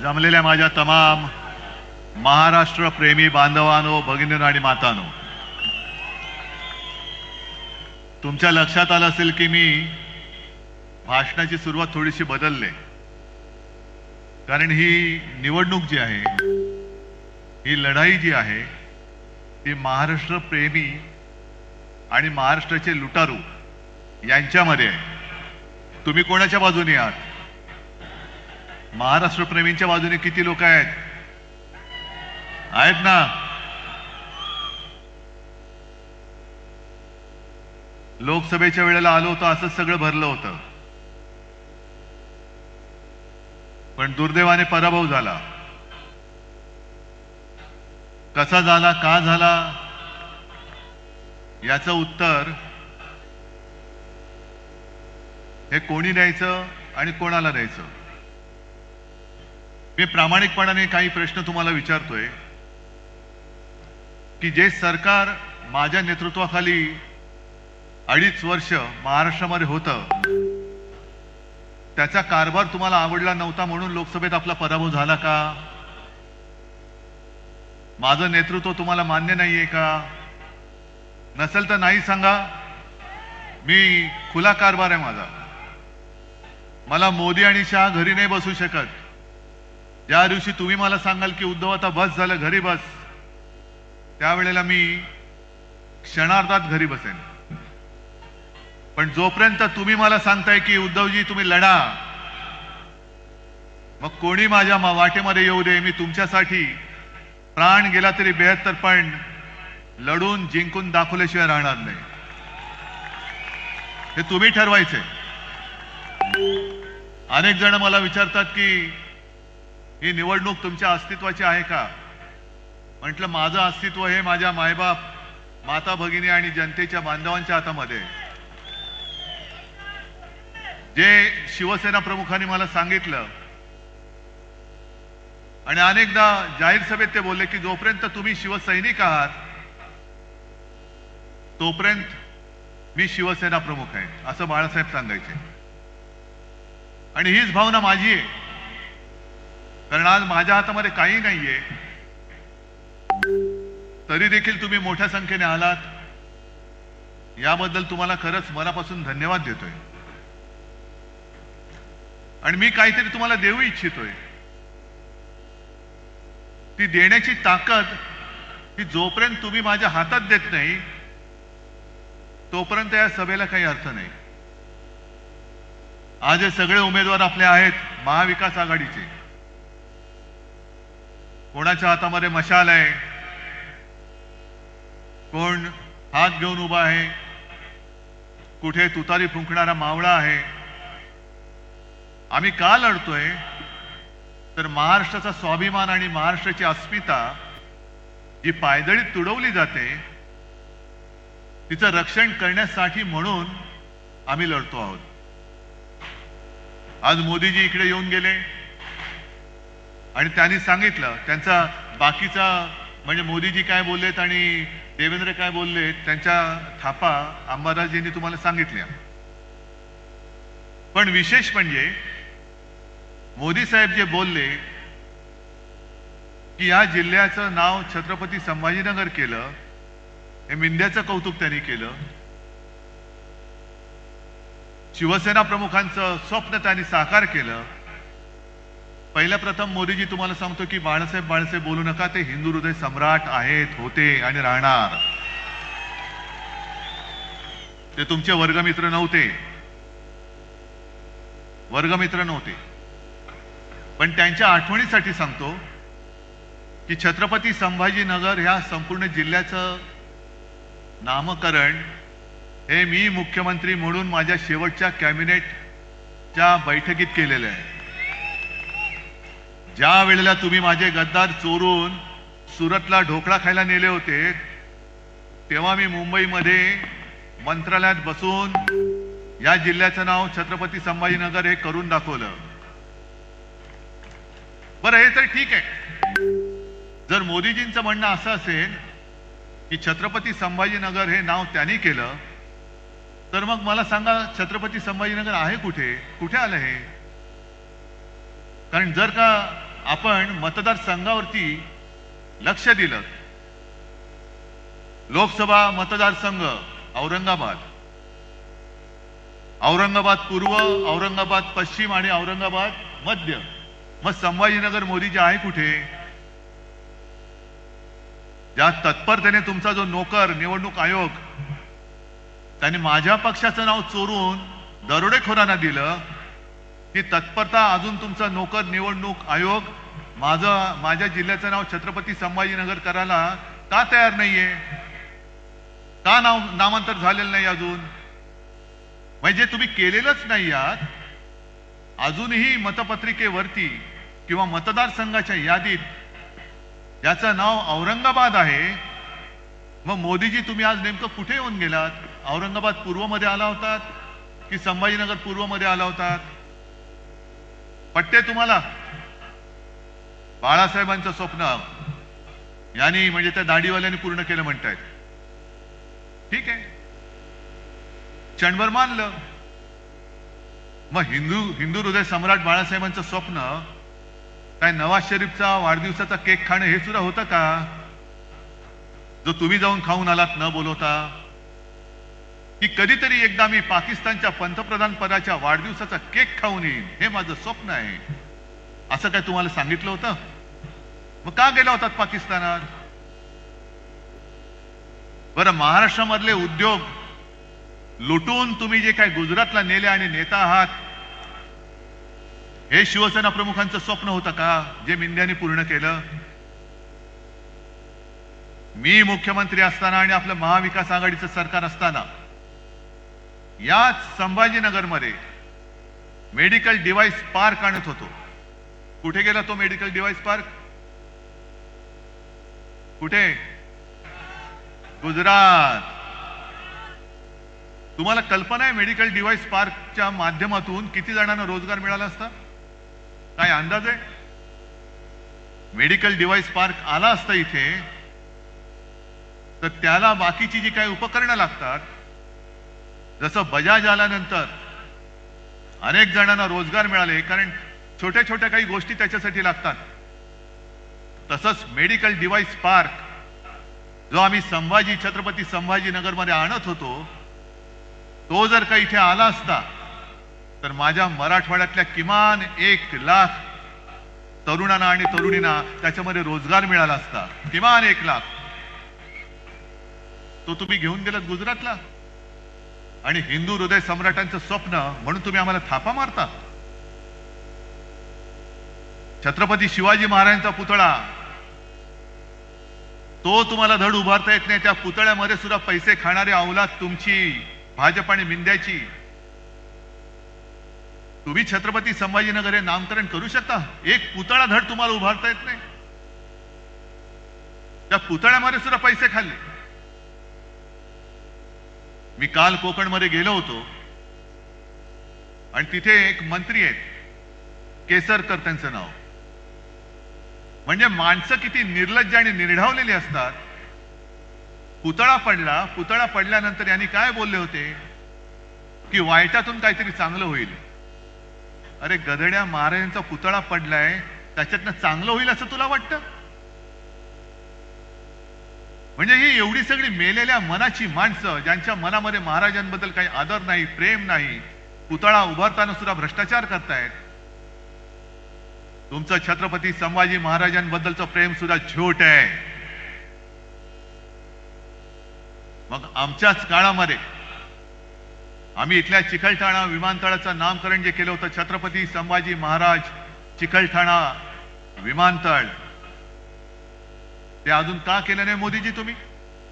जमलेल्या माझ्या तमाम महाराष्ट्र प्रेमी बांधवानो भगिनीनो आणि मातानो तुमच्या लक्षात आलं असेल की मी भाषणाची सुरुवात थोडीशी बदलले. कारण ही निवडणूक जी आहे ही लढाई जी आहे ती महाराष्ट्र प्रेमी आणि महाराष्ट्राचे लुटारू यांच्यामध्ये आहे. तुम्ही कोणाच्या बाजूने आहात? महाराष्ट्र प्रेमींच्या बाजूने किती लोक आहेत? आहेत ना? लोकसभेच्या वेळेला आलो होतो असंच सगळं भरलं होतं. पण दुर्दैवाने पराभव झाला. कसा झाला का झाला? याचं उत्तर हे कोणी द्यायचं आणि कोणाला द्यायचं? मी प्रामाणिकपणाने काही प्रश्न तुम्हाला विचारतोय की जे सरकार माझ्या नेतृत्वाखाली अडीच वर्ष महाराष्ट्रामध्ये होतं त्याचा कारभार तुम्हाला आवडला नव्हता म्हणून लोकसभेत आपला पराभव झाला का? माझं नेतृत्व तुम्हाला मान्य नाहीये का? नसेल तर नाही सांगा. मी खुला कारभार आहे माझा. मला मोदी आणि शहा घरी नाही बसू शकत. ज्या दिवशी तुम्ही मला सांगाल की उद्धव आता बस झालं घरी बस त्यावेळेला मी क्षणार्धात घरी बसेन. पण जोपर्यंत तुम्ही मला सांगताय की उद्धवजी तुम्ही लढा. मग कोणी माझ्या मा- वाटेमध्ये येऊ दे मी तुमच्यासाठी प्राण गेला तरी बेहत्तर पण लढून जिंकून दाखवल्याशिवाय राहणार नाही. हे तुम्ही ठरवायचे. अनेक जण मला विचारतात की ही निवडणूक तुमच्या अस्तित्वाची आहे का? म्हटलं माझं अस्तित्व हे माझ्या मायबाप माता भगिनी आणि जनतेच्या बांधवांच्या हातामध्ये. जे शिवसेना प्रमुखांनी मला सांगितलं आणि अनेकदा जाहीर सभेत ते बोलले की जोपर्यंत तुम्ही शिवसैनिक आहात तोपर्यंत मी शिवसेना प्रमुख आहे. असं बाळासाहेब सांगायचे. आणि हीच भावना माझी आहे. कारण आज माझ्या हातामध्ये काही नाहीये. तरी देखील तुम्ही मोठ्या संख्येने आलात. याबद्दल तुम्हाला खरंच मनापासून धन्यवाद देतोय. आणि मी काहीतरी तुम्हाला देऊ इच्छितोय. ती देण्याची ताकद ही जोपर्यंत तुम्ही माझ्या हातात देत नाही तोपर्यंत या सभेला काही अर्थ नाही. आज हे सगळे उमेदवार आपले आहेत महाविकास आघाडीचे. कोणाच्या हातामध्ये मशाल आहे? कोण हात घेऊन उभा आहे? कुठे तुतारी फुंकणारा मावळा आहे? आम्ही का लढतोय? तर महाराष्ट्राचा स्वाभिमान आणि महाराष्ट्राची अस्मिता जी पायदळीत तुडवली जाते तिचं रक्षण करण्यासाठी म्हणून आम्ही लढतो आहोत. आज मोदीजी इकडे येऊन गेले. आणि त्यांनी सांगितलं त्यांचा बाकीचा म्हणजे मोदीजी काय बोललेत आणि देवेंद्र काय बोललेत त्यांच्या थापा अंबादासजींनी तुम्हाला सांगितल्या. पण विशेष म्हणजे मोदी साहेब जे बोलले की या जिल्ह्याचं नाव छत्रपती संभाजीनगर केलं हे मिंद्याचं कौतुक त्यांनी केलं. शिवसेना प्रमुखांचं स्वप्न त्यांनी साकार केलं. पहिल्या प्रथम मोदीजी तुम्हाला सांगतो की बाळासाहेब बाळासाहेब बोलू नका ते हिंदू हृदय सम्राट आहेत होते आणि राहणार. ते तुमचे वर्गमित्र नव्हते. वर्गमित्र नव्हते. पण त्यांच्या आठवणीसाठी सांगतो की छत्रपती संभाजीनगर ह्या संपूर्ण जिल्ह्याचं नामकरण हे मी मुख्यमंत्री म्हणून माझ्या शेवटच्या कॅबिनेटच्या बैठकीत केलेलं आहे. ज्या वेळेला तुम्ही माझे गद्दार चोरून सुरतला ढोकळा खायला नेले होते तेव्हा मी मुंबईमध्ये मंत्रालयात बसून या जिल्ह्याचं नाव छत्रपती संभाजीनगर हे करून दाखवलं. बरं हे तर ठीक आहे. जर मोदीजींचं म्हणणं असं असेल की छत्रपती संभाजीनगर हे नाव त्यांनी केलं तर मग मला सांगा छत्रपती संभाजीनगर आहे कुठे? कुठे आलं हे? कारण जर का आपण मतदारसंघावरती लक्ष दिलं लोकसभा मतदारसंघ औरंगाबाद औरंगाबाद पूर्व औरंगाबाद पश्चिम आणि औरंगाबाद मध्य मग संभाजीनगर मोदी जे आहे कुठे? ज्या तत्परतेने तुमचा जो नोकर निवडणूक आयोग त्याने माझ्या पक्षाचं नाव चोरून दरोडेखोरांना दिलं ती तत्परता अजून तुमचा नोकर निवडणूक आयोग माझं माझ्या जिल्ह्याचं नाव छत्रपती संभाजीनगर करायला का तयार नाहीये? का नाव नामांतर झालेलं नाही अजून? म्हणजे तुम्ही केलेलंच नाही आहात अजूनही मतपत्रिकेवरती किंवा मतदारसंघाच्या यादीत ज्याचं नाव औरंगाबाद आहे. मग मोदीजी तुम्ही आज नेमकं कुठे येऊन गेलात? औरंगाबाद पूर्वमध्ये आला होतात की संभाजीनगर पूर्वमध्ये आला होतात? पट्टे तुम्हाला? बाळासाहेबांचं स्वप्न यांनी म्हणजे त्या दाढीवाल्याने पूर्ण केलं म्हणतायत. ठीक आहे. क्षणभर मानलं. मग हिंदू हिंदू हृदय सम्राट बाळासाहेबांचं स्वप्न काय नवाज शरीफचा वाढदिवसाचा केक खाणं हे सुद्धा होतं का? जो तुम्ही जाऊन खाऊन आलात न बोलवता? की कधीतरी एकदा मी पाकिस्तानच्या पंतप्रधान पदाच्या वाढदिवसाचा केक खाऊन येईन. हे माझं स्वप्न आहे. असं काय तुम्हाला सांगितलं होतं? मग का गेला होतात पाकिस्तानात? बरं महाराष्ट्रामधले उद्योग लुटून तुम्ही जे काय गुजरातला नेले आणि नेता आहात हे शिवसेना प्रमुखांचं स्वप्न होतं का? जे मिंद्याने पूर्ण केलं? मी मुख्यमंत्री असताना आणि आपलं महाविकास आघाडीचं सरकार असताना याच संभाजीनगरमध्ये मेडिकल डिव्हाइस पार्क आणत होतो. कुठे गेला तो मेडिकल डिव्हाइस पार्क? कुठे? गुजरात. तुम्हाला कल्पना आहे मेडिकल डिव्हाइस पार्कच्या माध्यमातून किती जणांना रोजगार मिळाला असता? काय अंदाज आहे? मेडिकल डिव्हाइस पार्क आला असता इथे तर त्याला बाकीची जी काही उपकरणं लागतात जसं बजाज आल्यानंतर अनेक जणांना रोजगार मिळाले कारण छोट्या छोट्या काही गोष्टी त्याच्यासाठी लागतात. तसंच मेडिकल डिव्हाइस पार्क जो आम्ही संभाजी छत्रपती संभाजीनगरमध्ये आणत होतो तो जर का इथे आला असता तर माझ्या मराठवाड्यातल्या किमान एक लाख तरुणांना आणि तरुणींना त्याच्यामध्ये रोजगार मिळाला असता. किमान एक लाख. तो तुम्ही घेऊन गेलात गुजरातला? आणि हिंदू हृदय सम्राटांचं स्वप्न म्हणून तुम्ही आम्हाला थापा मारता. छत्रपती शिवाजी महाराजांचा पुतळा. तो तुम्हाला धड उभारता येत नाही. त्या पुतळ्यामध्ये सुद्धा पैसे खाणारी अवलाद तुमची भाजप आणि मिंद्याची. तुम्ही छत्रपती संभाजीनगर हे नामकरण करू शकता. एक पुतळा धड तुम्हाला उभारता येत नाही. त्या पुतळ्यामध्ये सुद्धा पैसे खाल्ले. मी काल कोकणमध्ये गेलो होतो. आणि तिथे एक मंत्री आहेत. केसरकर त्यांचं नाव. म्हणजे माणसं किती निर्लज्ज आणि निर्ढावलेली असतात. पुतळा पडला पुतळा पडल्यानंतर यांनी काय बोलले होते? की वाईटातून काहीतरी चांगलं होईल. अरे गधड्या महाराजांचा पुतळा पडलाय त्याच्यातनं चांगलं होईल असं तुला वाटतं? म्हणजे ही एवढी सगळी मेलेल्या मनाची माणसं ज्यांच्या मनामध्ये महाराजांबद्दल काही आदर नाही प्रेम नाही पुतळा उभारताना सुद्धा भ्रष्टाचार करतायत. तुमचं छत्रपती संभाजी महाराजांबद्दलचं प्रेम सुद्धा झोट आहे. मग आमच्याच काळामध्ये आम्ही इथल्या चिखलठाणा विमानतळाचं नामकरण जे केलं होतं छत्रपती संभाजी महाराज चिखलठाणा विमानतळ ते अजून का केलं नाही मोदीजी तुम्ही?